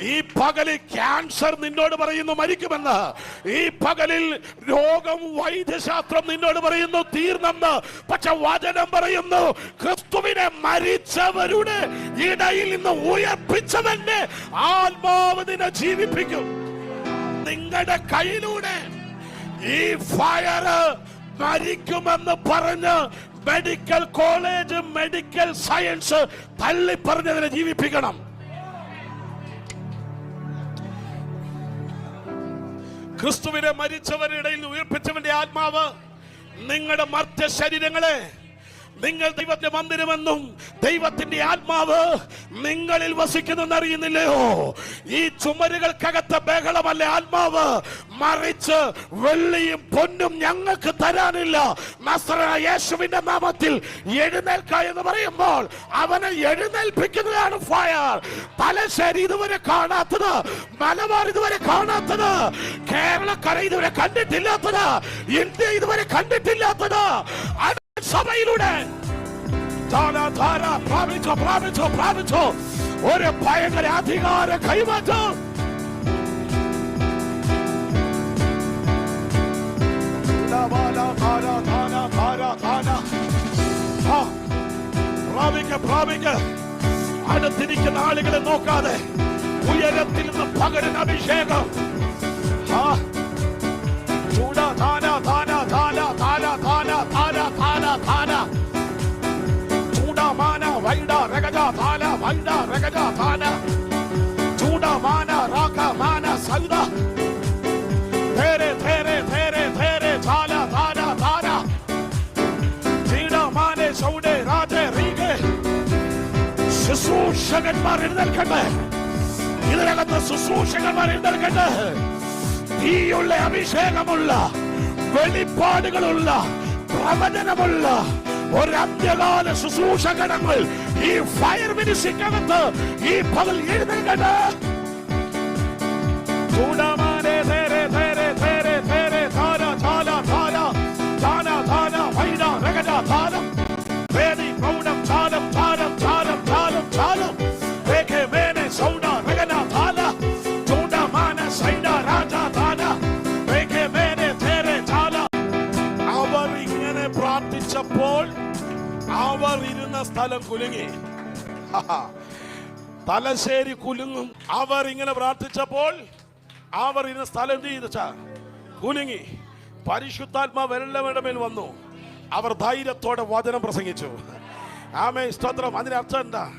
ഈ പകലിൽ ക്യാൻസർ നിന്നോട് പറയുന്നു മരിക്കുമെന്ന്. ഈ പകലിൽ രോഗം വൈദ്യശാസ്ത്രം നിന്നോട് പറയുന്നു തീർന്നെന്ന്. പക്ഷെ വചനം പറയുന്നു ക്രിസ്തുവിനെ മരിച്ചവരുടെ ഇടയിൽ നിന്ന് ഉയർപ്പിച്ചതന്നെ ആത്മാവ് നിന്നെ ജീവിപ്പിക്കും. നിങ്ങളുടെ കയ്യിലൂടെ ഈ ഫയർ മരിക്കുമെന്ന് പറഞ്ഞ് മെഡിക്കൽ കോളേജ് മെഡിക്കൽ സയൻസ് തള്ളി പറഞ്ഞതിനെ ജീവിപ്പിക്കണം. ക്രിസ്തുവിനെ മരിച്ചവരുടെ ഇടയിൽ ഉയർപ്പിച്ചവന്റെ ആത്മാവ് നിങ്ങളുടെ മർദ്ദ ശരീരങ്ങളെ നിങ്ങൾ ദൈവത്തെ മന്ദിരമെന്നും ദൈവത്തിന്റെ ആത്മാവ് നിങ്ങളിൽ വസിക്കുന്നെന്ന് അറിയുന്നില്ലയോ ഈ ചുമരുകൾക്കകത്ത ബഹളമല്ല ആത്മാവ്? മറിച്ച് വെള്ളിയും പൊന്നും ഞങ്ങൾക്ക് തരാനില്ല. യേശുവിന്റെ നാമത്തിൽ എഴുന്നേൽക്ക എന്ന് പറയുമ്പോൾ അവനെ എഴുന്നേൽപ്പിക്കുന്നതാണ് ഫയർ തലശ്ശേരി ഇതുവരെ കാണാത്തത് മലബാർ ഇതുവരെ കാണാത്തത് കേരളക്കര ഇതുവരെ കണ്ടിട്ടില്ലാത്തത് ഇന്ത്യ ഇതുവരെ കണ്ടിട്ടില്ലാത്തത്. സഭയിലൂടെ പ്രാപിച്ചോ പ്രാപിച്ചോ പ്രാപിച്ചോ. ഒരു ഭയങ്കര അധികാര കൈമാറ്റം. അടുത്തിരിക്കുന്ന ആളുകളെ നോക്കാതെ ഉയരത്തിൽ നിന്ന് പകരുന്ന അഭിഷേകം. ആ ഹൈഡ രഗജ താന വൈഡ രഗജ താന ചൂട മാന രാഖ മാന സൗദ. ധേരെ ധേരെ ധേരെ ധേരെ ചാല താന താന ചീട മാനെ ചൗടെ രാജെ റീഗെ. ശുശ്രൂഷകന്മാർ എഴുന്നേൽക്കട്ടെ. ഇതിനകത്ത് ശുശ്രൂഷകന്മാർ എഴുന്നേൽക്കട്ടെ. തീയുള്ള അഭിഷേകമുള്ള വെളിപ്പാടുകളുള്ള പ്രവചനമുള്ള ഒരു ശുശ്രൂഷ ശുശ്രൂഷകടങ്ങൾ ഈ ഫയർ മിനിസിക്കകത്ത് ഈ പകൽ എഴുന്നേൽക്കട്ടെ. കുലുങ്ങി. തലശ്ശേരി കുലുങ്ങും. അവർ ഇങ്ങനെ പ്രാർത്ഥിച്ചപ്പോൾ അവർ ഇന്ന സ്ഥലം എന്ത് ചെയ്ത കുലുങ്ങി. പരിശുദ്ധാത്മാ വെള്ളമയുടെ മേൽ വന്നു. അവർ ധൈര്യത്തോടെ വചനം പ്രസംഗിച്ചു. ആമേ സ്തോത്രം. അതിനർത്ഥം എന്താ?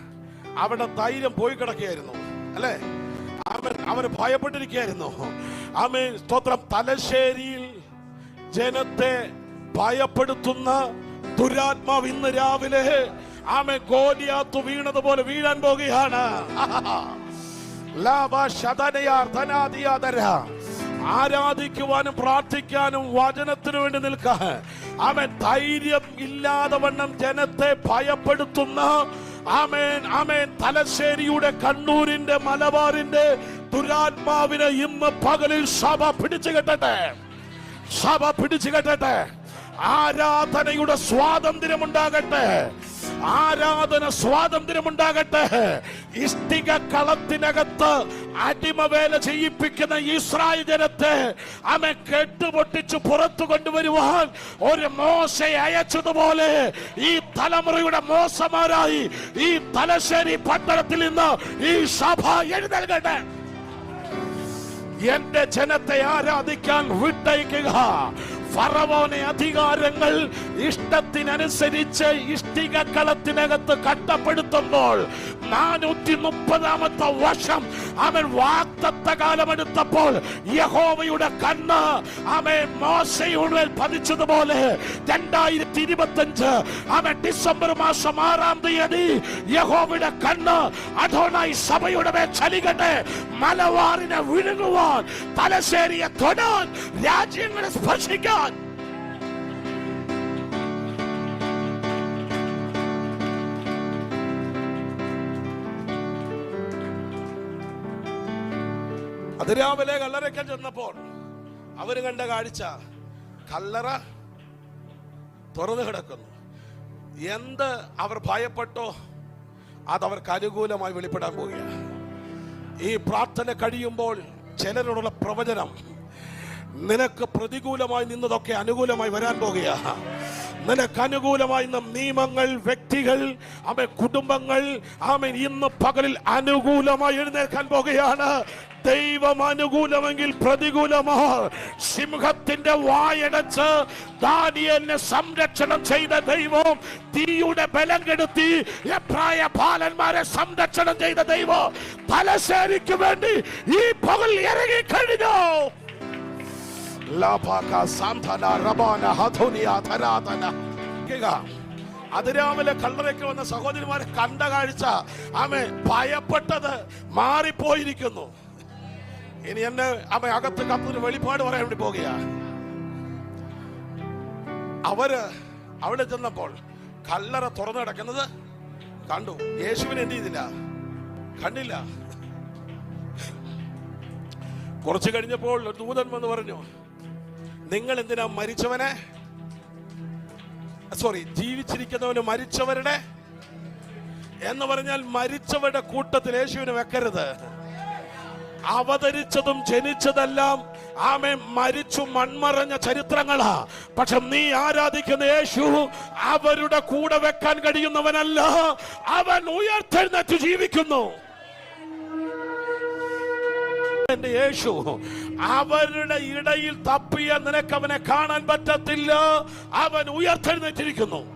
അവരുടെ ധൈര്യം പോയി കിടക്കുകയായിരുന്നു. അല്ലേ? അവൻ അവർ ഭയപ്പെട്ടിരിക്കുകയായിരുന്നു. ആമേ സ്തോത്രം. തലശ്ശേരിയിൽ ജനത്തെ ഭയപ്പെടുത്തുന്ന ദുരാത്മാവ് ഇന്ന് രാവിലെ ആമെ ഗോലിയാത്തു വീണതുപോലെ വീഴാൻ പോകുകയാണ്. ആരാധിക്കുവാനും പ്രാർത്ഥിക്കാനും വചനത്തിനു വേണ്ടി നിൽക്കാൻ അവൻ ധൈര്യം ഇല്ലാതെ വണ്ണം ജനത്തെ ഭയപ്പെടുത്തുന്ന ആമേൻ ആമേൻ തലശ്ശേരിയുടെ കണ്ണൂരിന്റെ മലബാറിന്റെ ദുരാത്മാവിനെ ഇന്ന് പകലിൽ സഭ പിടിച്ചു കെട്ടട്ടെ. സഭ പിടിച്ചു കെട്ടട്ടെ. ആരാധനയുടെ സ്വാതന്ത്ര്യം ഉണ്ടാകട്ടെ ആരാധന സ്വാതന്ത്ര്യം ഉണ്ടാകട്ടെ ഇഷ്ടിക കളത്തിനകത്ത് അടിമവേല ചെയ്യിപ്പിക്കുന്ന ഇസ്രായേൽ ജനത്തെ അമ്മ കെട്ടുപൊട്ടിച്ച് പുറത്തു കൊണ്ടുവരുവാൻ ഒരു മോശയെ അയച്ചതുപോലെ ഈ തലമുറയുടെ മോശമാരായി ഈ തലശ്ശേരി പട്ടണത്തിൽ നിന്ന് ഈ സഭ എഴുന്നേൽക്കട്ടെ എന്റെ ജനത്തെ ആരാധിക്കാൻ വിട്ടയക്കുക. ഫറവോനെ അധികാരങ്ങൾ ഇഷ്ടത്തിനനുസരിച്ച് ഇഷ്ടിക കളത്തിനകത്ത് കട്ടപ്പെടുത്തുമ്പോൾ നാനൂറ്റി മുപ്പതാമത്തെ വർഷം അവൻ വാക്തത്വ കാലമെടുത്തപ്പോൾ യഹോവയുടെ കണ്ണ് അവൻ മോശയുടെ പതിച്ചതുപോലെ രണ്ടായിരത്തി ഇരുപത്തഞ്ച് അവൻ ഡിസംബർ മാസം ആറാം തീയതി യഹോവയുടെ കണ്ണ് അധോണായി സഭയുടെ മേൽ ചലിക്കട്ടെ മലവാറിനെ വിഴുങ്ങുവാൻ തലശ്ശേരിയെ തൊടാൻ രാജ്യങ്ങളെ സ്പർശിക്കാൻ അതിരാവിലെ കല്ലറയ്ക്കൽ ചെന്നപ്പോൾ അവർ കണ്ട കാഴ്ച കല്ലറ തുറന്നു കിടക്കുന്നു. എന്ത് അവർ ഭയപ്പെട്ടോ അത് അവർക്ക് അനുകൂലമായി വെളിപ്പെടാൻ പോവുകയാണ്. ഈ പ്രാർത്ഥന കഴിയുമ്പോൾ ചിലരോടുള്ള പ്രവചനം നിനക്ക് പ്രതികൂലമായി നിന്നതൊക്കെ അനുകൂലമായി വരാൻ പോകുകയാ. നിനക്ക് അനുകൂലമായി നിയമങ്ങൾ വ്യക്തികൾ അവൻ കുടുംബങ്ങൾ ആമേ ഇന്ന് പകലിൽ അനുകൂലമായി എഴുന്നേൽക്കാൻ പോകുകയാണ്. ദൈവം അനുകൂലമെങ്കിൽ പ്രതികൂലമോ. സിംഹത്തിന്റെ വായടച്ച് ദാനിയലിനെ സംരക്ഷണം ചെയ്ത ദൈവം തീയുടെ ബലം കെടുത്തി ബാലന്മാരെ സംരക്ഷണം ചെയ്ത ദൈവം തലശ്ശേരിക്ക് വേണ്ടി ഈ പകൽ ഇറങ്ങി കഴിഞ്ഞു അതിരാവിലെ കല്ലറയ്ക്ക് വന്ന സഹോദരിമാരെ കണ്ട കാഴ്ച. ആമെ ഭയപ്പെട്ടത് മാറിപ്പോയിരിക്കുന്നു. ഇനി എന്നെ ആമ അകത്ത് കത്തൊരു വെളിപ്പാട് പറയാൻ വേണ്ടി പോകുക അവർ അവിടെ ചെന്നപ്പോൾ കല്ലറ തുറന്നു കിടക്കുന്നത് കണ്ടു. യേശുവിനെ എന്ത് ചെയ്തില്ല? കണ്ടില്ല. കുറച്ച് കഴിഞ്ഞപ്പോൾ ദൂതൻ വന്ന് പറഞ്ഞു നിങ്ങൾ എന്തിനാ മരിച്ചവനെ? സോറി ജീവിച്ചിരിക്കുന്നവന് മരിച്ചവരുടെ എന്ന് പറഞ്ഞാൽ മരിച്ചവരുടെ കൂട്ടത്തിൽ യേശുവിന് വെക്കരുത്. അവതരിച്ചതും ജനിച്ചതെല്ലാം ആമെ മരിച്ചു മൺമറഞ്ഞ ചരിത്രങ്ങളാ. പക്ഷെ നീ ആരാധിക്കുന്ന യേശു അവരുടെ കൂടെ വെക്കാൻ കഴിയുന്നവനല്ല. അവൻ ഉയർത്തെഴുന്നേറ്റ് ജീവിക്കുന്നു. എന്റെ യേശു അവരുടെ ഇടയിൽ തപ്പിയ നിനക്ക് അവനെ കാണാൻ പറ്റത്തില്ല. അവൻ ഉയർത്തെഴുന്നേറ്റിരിക്കുന്നു.